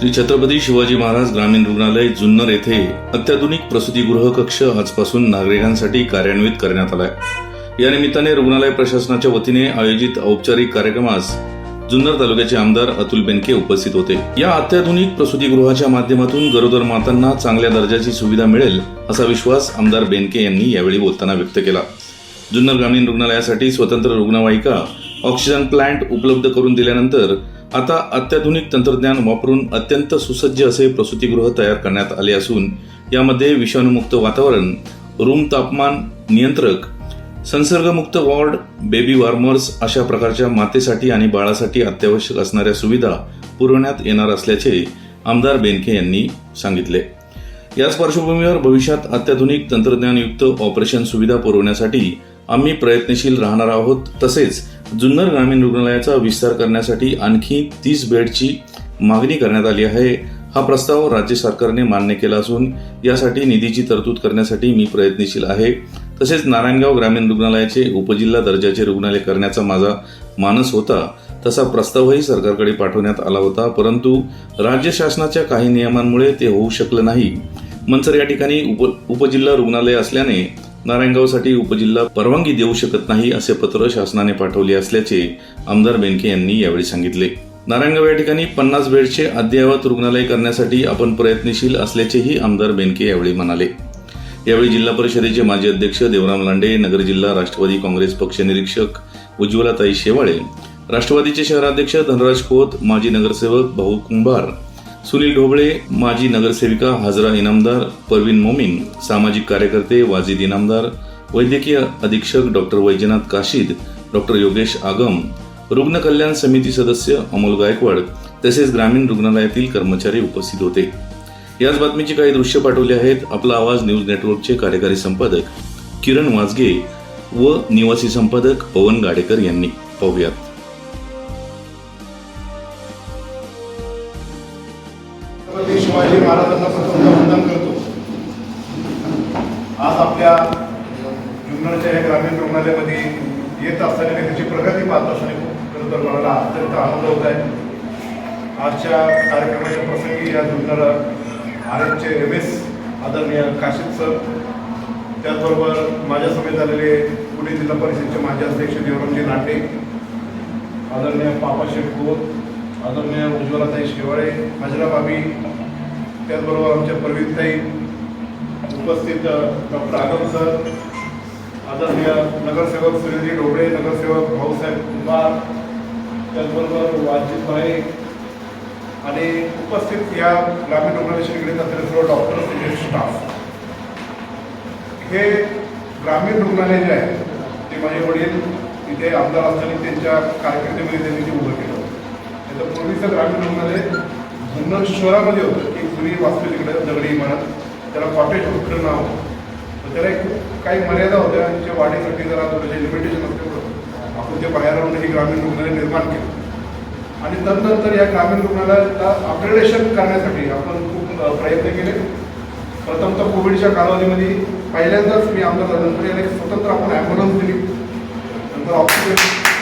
श्री छत्रपती शिवाजी महाराज ग्रामीण रुग्णालय जुन्नर येथे अत्याधुनिक प्रसूतीगृह कक्ष आजपासून नागरिकांसाठी कार्यान्वित करण्यात आलाय. या निमित्ताने रुग्णालय प्रशासनाच्या वतीने आयोजित औपचारिक कार्यक्रमास जुन्नर तालुक्याचे आमदार अतुल बेनके उपस्थित होते. या अत्याधुनिक प्रसूतीगृहाच्या माध्यमातून गरोदर मातांना चांगल्या दर्जाची सुविधा मिळेल असा विश्वास आमदार बेनके यांनी यावेळी बोलताना व्यक्त केला. जुन्नर ग्रामीण रुग्णालयासाठी स्वतंत्र रुग्णवाहिका ऑक्सिजन प्लांट उपलब्ध करून दिल्यानंतर आता अत्याधुनिक तंत्रज्ञान वापरून अत्यंत सुसज्ज असे प्रसूतीगृह तयार करण्यात आले असून यामध्ये विषाणूमुक्त वातावरण रूम तापमान नियंत्रक संसर्गमुक्त वॉर्ड बेबी वॉर्मर्स अशा प्रकारच्या मातेसाठी आणि बाळासाठी अत्यावश्यक असणाऱ्या सुविधा पुरवण्यात येणार असल्याचे आमदार बेनके यांनी सांगितले. याच पार्श्वभूमीवर भविष्यात अत्याधुनिक तंत्रज्ञानयुक्त ऑपरेशन सुविधा पुरवण्यासाठी आम्ही प्रयत्नशील राहणार आहोत तसेच जुन्नर ग्रामीण रुग्णालयाचा विस्तार करण्यासाठी आणखी तीस बेडची मागणी करण्यात आली आहे. हा प्रस्ताव राज्य सरकारने मान्य केला असून यासाठी निधीची तरतूद करण्यासाठी मी प्रयत्नशील आहे. तसेच नारायणगाव ग्रामीण रुग्णालयाचे उपजिल्हा दर्जाचे रुग्णालय करण्याचा माझा मानस होता. तसा प्रस्तावही सरकारकडे पाठवण्यात आला होता. परंतु राज्य शासनाच्या काही नियमांमुळे ते होऊ शकलं नाही. मंचर या ठिकाणी उप उपजिल्हा रुग्णालय असल्याने नारायणगावसाठी उपजिल्हा परवानगी देऊ शकत नाही असे पत्र शासनाने पाठवले असल्याचे आमदार बेनके यांनी यावेळी सांगितले. नारायणगाव या ठिकाणी पन्नास बेडचे अद्ययावत रुग्णालय करण्यासाठी आपण प्रयत्नशील असल्याचेही आमदार बेनके यावेळी म्हणाले. यावेळी जिल्हा परिषदेचे माजी अध्यक्ष देवराम लांडे नगर जिल्हा राष्ट्रवादी काँग्रेस पक्ष निरीक्षक उज्ज्वलाताई शेवाळे राष्ट्रवादीचे शहराध्यक्ष धनराज खोत माजी नगरसेवक भाऊ कुंभार सुनील ढोबळे माजी नगरसेविका हाजरा इनामदार परवीन मोमीन सामाजिक कार्यकर्ते वाजिद इनामदार वैद्यकीय अधीक्षक डॉक्टर वैजनाथ काशीद डॉक्टर योगेश आगम रुग्ण कल्याण समिती सदस्य अमोल गायकवाड तसेच ग्रामीण रुग्णालयातील कर्मचारी उपस्थित होते. याच बातमीची काही दृश्य पाठवली आहेत. आपला आवाज न्यूज नेटवर्कचे कार्यकारी संपादक किरण वाजगे व निवासी संपादक पवन गाडेकर यांनी. पाहूयात. छत्रपती शिवाजी महाराजांना प्रथम वंदन करतो. आज आपल्या जुन्नरच्या या ग्रामीण रुग्णालयामध्ये येत असताना त्याची प्रगती पाहत असताना खूप खरं तर मला अत्यंत आनंद होत आहे. आजच्या कार्यक्रमाच्या प्रसंगी या जुन्नर आर एम एस आदरणीय काशिद सर त्याचबरोबर माझ्या समेत आलेले पुणे जिल्हा परिषदेचे माजी अध्यक्ष देवरामजी नाटे आदरणीय पापाशेठ खोत आदरणीय उज्ज्वलाताई शेवाळे हजरा बाबी त्याचबरोबर आमच्या प्रवीणताई उपस्थित डॉक्टर आगम सर आदरणीय नगरसेवक सुनीलजी ढोबळे नगरसेवक भाऊसाहेब कुंभार त्याचबरोबर वाजिद भाई आणि उपस्थित या ग्रामीण रुग्णालयाशी निगडीत असलेले सर्व डॉक्टर सिनियर स्टाफ. हे ग्रामीण रुग्णालय जे आहे ते माझे वडील इथे आमदार असताना त्यांच्या कारकिर्दीमध्ये त्यांनी ते उभं केलं. तर पूर्वीचं ग्रामीण रुग्णालय जुन्नर शहरामध्ये होतं की जुनी वास्तू तिकडे दगडी इमारत त्याला कॉटेज हॉस्पिटल नाव. होतं. तर त्याला एक काही मर्यादा होत्या जे वाढीसाठी जरा थोडेसे लिमिटेशन असल्यामुळं आपण ते बाहेर राहून हे ग्रामीण रुग्णालय निर्माण केलं. आणि तदनंतर या ग्रामीण रुग्णालयाला अपग्रेडेशन करण्यासाठी आपण खूप प्रयत्न केले. प्रथमतः कोविडच्या कालावधीमध्ये पहिल्यांदाच मी आमदार झाल्यानंतर याला एक स्वतंत्र आपण ॲम्ब्युलन्स दिली. नंतर ऑक्सिजन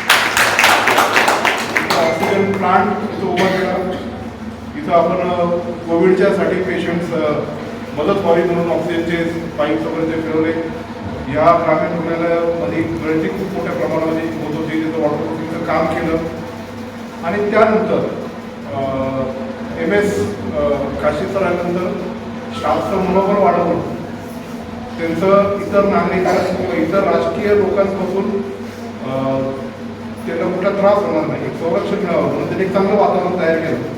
ऑक्सिजन प्लांट इथं उभा केला इथं आपण कोविडच्यासाठी पेशंट्स मदत व्हावी म्हणून ऑक्सिजनचे पाईप्स वगैरे ते फिरवले या ग्रामीण रुग्णालयामध्ये गळती खूप मोठ्या प्रमाणामध्ये होत होती. तिथं वॉटरप्रूफिंगचं काम केलं. आणि त्यानंतर एम एस काशी सरांनंतर आल्यानंतर स्टाफचं मनोबल वाढवून त्यांचं इतर नागरिकां किंवा इतर राजकीय लोकांपासून त्यांना कुठला त्रास होणार नाही. संरक्षण मिळावं म्हणून त्यांनी एक चांगलं वातावरण तयार केलं.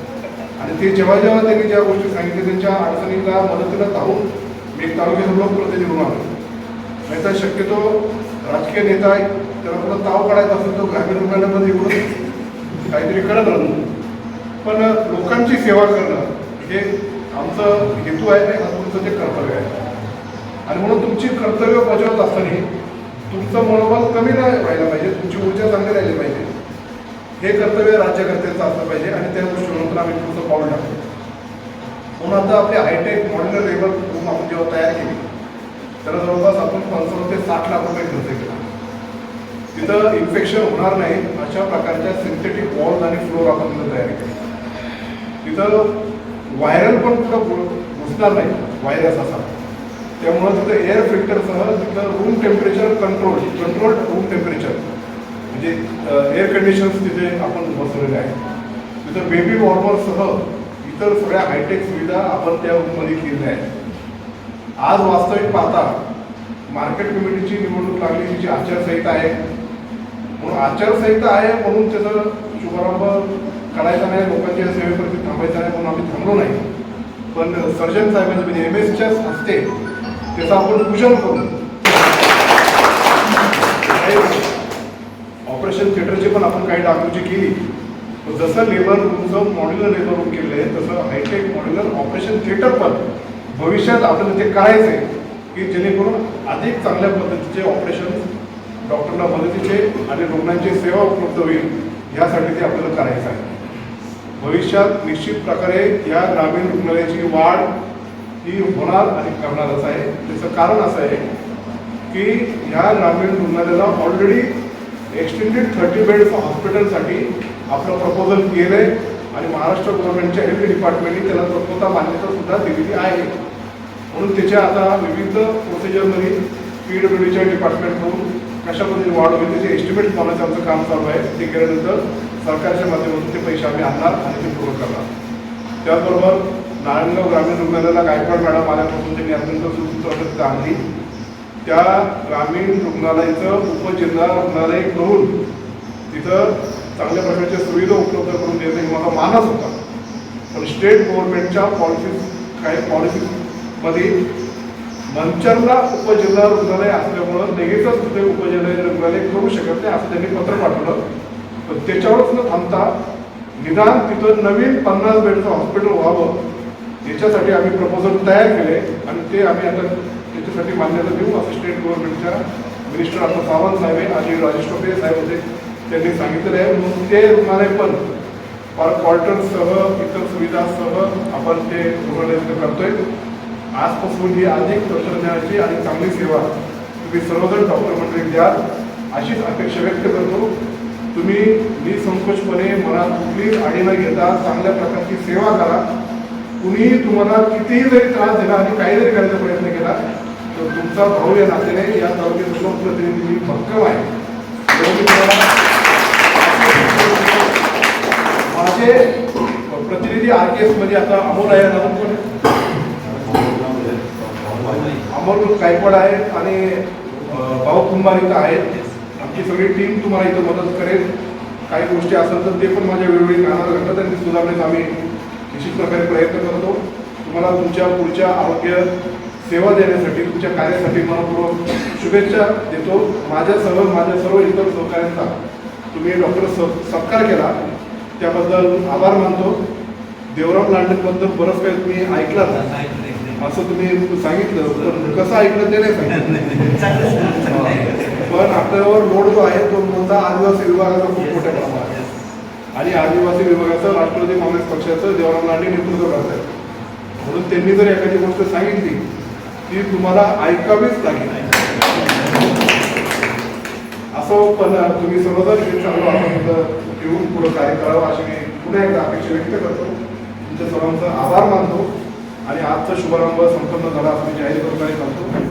आणि ते जेव्हा जेव्हा त्यांनी ज्या गोष्टी सांगितल्या त्यांच्या अडचणीला मदतीला धावून मी एक तालुक्याचा लोकप्रतिनिधी म्हणून आलो. नाहीतर शक्यतो राजकीय नेता आहे त्याला कुठं ताव काढायचा असेल तो ग्रामीण रुग्णालयामध्ये येऊन काहीतरी करत राहतो पण लोकांची सेवा करणं हे आमचं हेतू आहे आणि हा तुमचं ते कर्तव्य आहे. आणि म्हणून तुमची कर्तव्य बजावत असताना तुमचं मनोबल कमी नाही व्हायला पाहिजे. तुमची ऊर्जा चांगली राहिली पाहिजे. हे कर्तव्य राज्यकर्त्यांचं असलं पाहिजे आणि त्या दृष्टिकोनातून आम्ही तुमचं पाऊल टाकतो म्हणून आता आपली हायटेक मॉड्युलर लेबर रूम आपण जेव्हा तयार केली तर जवळपास आपण पंचावन्न ते साठ लाख रुपये खर्च केला. तिथं इन्फेक्शन होणार नाही अशा प्रकारच्या सिंथेटिक वॉल्स आणि फ्लोर आपण तिथं तयार केले. तिथं व्हायरल पण कुठं घुसणार नाही व्हायरस असा. त्यामुळं तिथं एअर फिल्टरसह तिथं room temperature control controlled room temperature म्हणजे एअर कंडिशन्स तिथे आपण बसवलेले आहेत. तिथं बेबी वॉर्मरसह इतर सगळ्या हायटेक सुविधा आपण त्या रूममध्ये केलेल्या आहेत. आज वास्तविक पाहता मार्केट कमिटीची निवडणूक लागली तिची आचारसंहिता आहे. म्हणून आचारसंहिता आहे म्हणून त्याचा शुभारंभ करायचा नाही लोकांच्या सेवेप्रती थांबायचा नाही म्हणून आम्ही थांबलो नाही. पण सर्जन साहेबांच्या म्हणजे एम एसच्याच हस्ते त्याचं आपण पूजन करू. ऑपरेशन थिएटरची पण आपण काही डागडुजी केली. जसं लेबर रूमचं मॉड्युलर लेबर रूम केलं आहे तसं हायटेक मॉड्युलर ऑपरेशन थिएटर पण भविष्यात आपल्याला ते करायचं आहे की जेणेकरून अधिक चांगल्या पद्धतीचे ऑपरेशन डॉक्टरला मदतीचे आणि रुग्णांची सेवा उपलब्ध होईल यासाठी ते आपल्याला करायचं आहे. भविष्यात निश्चित प्रकारे या ग्रामीण रुग्णालयाची वाढ ही होणार आणि करणारच आहे. त्याचं कारण असं आहे की ह्या ग्रामीण रुग्णालयाला ऑलरेडी एक्सटेंडेड थर्टी बेड हॉस्पिटलसाठी आपलं प्रपोजल केलं आहे आणि महाराष्ट्र गव्हर्नमेंटच्या हेल्थ डिपार्टमेंटने त्याला तत्वता मान्यता सुद्धा दिलेली आहे. म्हणून त्याच्या आता विविध प्रोसिजरमध्ये पी डब्ल्यू डीच्या डिपार्टमेंटकडून कशा पद्धतीने वाढ होईल त्याचे एस्टिमेट बनवायचं आमचं काम चालू आहे. ते केल्यानंतर सरकारच्या माध्यमातून ते पैसे आम्ही आणणार आणि ते पूर्ण करणार. त्याचबरोबर नारायणगाव ग्रामीण रुग्णालयाला गायकवाड मॅडम आल्यापासून त्यांनी अत्यंत सुसूत्र आणली त्या ग्रामीण रुग्णालयाचं उपजिल्हा रुग्णालय करून तिथं चांगल्या प्रकारच्या सुविधा उपलब्ध करून देणं हे माझा मानस होता. पण स्टेट गव्हर्नमेंटच्या पॉलिसीज काही पॉलिसीमध्ये मंचरला उपजिल्हा रुग्णालय असल्यामुळं लगेचच तिथे उपजिल्हा रुग्णालय करू शकत नाही असं त्यांनी पत्र पाठवलं. पण त्याच्यावरच न थांबता निदान तिथं नवीन पन्नास बेडचं हॉस्पिटल व्हावं याच्यासाठी आम्ही प्रपोजल तयार केले आणि ते आम्ही आता त्याच्यासाठी मान्यता देऊ. असं स्टेट गव्हर्नमेंटच्या मिनिस्टर आता सावंत साहेब आहे आणि राजेश टोपे साहेब होते त्यांनी सांगितलेलं आहे. म्हणून ते रुग्णालय पण पर क्वार्टरसह इतर सुविधासह आपण ते रुग्णालय करतोय. आजपासून ही अधिक तंत्रज्ञानाची आणि चांगली सेवा तुम्ही सर्वजण डॉक्टर मंडळी द्याल अशीच अपेक्षा व्यक्त करतो. तुम्ही निसंकोचपणे मनात कुठलीच आडी न घेता चांगल्या प्रकारची सेवा करा. कुणीही तुम्हाला कितीही जरी त्रास दिला आणि काही जरी करायचा प्रयत्न केला तर तुमचा भाऊ या नात्याने या तालुक्यात लोकप्रतिनिधी भक्कम आहे माझे प्रतिनिधी आर के एसमध्ये आता अमोल आहे नाव कोण अमोल गायकवाड आहेत आणि भाऊ कुंभार इथं आहेत. आमची सगळी टीम तुम्हाला इथं मदत करेल. काही गोष्टी असेल तर ते पण माझ्या वेळोवेळी कानाला घालतात आणि सुधारण्यात आम्ही निश्चित प्रकारे प्रयत्न करतो. तुम्हाला तुमच्या पुढच्या आरोग्य सेवा देण्यासाठी तुमच्या कार्यासाठी मनपूर्वक शुभेच्छा देतो. माझ्यासह माझ्या सर्व इतर सहकाऱ्यांचा तुम्ही डॉक्टर स सत्कार केला. त्याबद्दल आभार मानतो. देवराम लांडेबद्दल बरंच काही तुम्ही ऐकलात असं तुम्ही सांगितलं पण कसं ऐकलं ते नाही सांगितलं. पण आपल्यावर लोड जो आहे तो मोठा आदिवासी विभागाचा खूप मोठ्या प्रमाणात आहे. आणि आदिवासी विभागाचं राष्ट्रवादी काँग्रेस पक्षाचं जवाहरलाल लांडे नेतृत्व करत आहेत म्हणून त्यांनी जर एखादी गोष्ट सांगितली ती तुम्हाला ऐकावीच लागेल. असं पण तुम्ही सर्वजण हे चांगलं आपण येऊन पुढं कार्य करावं अशी मी पुन्हा एकदा अपेक्षा व्यक्त करतो. तुमच्या सर्वांचा आभार मानतो आणि आजचा शुभारंभ संपन्न झाला असं जाहीर करतो सांगतो.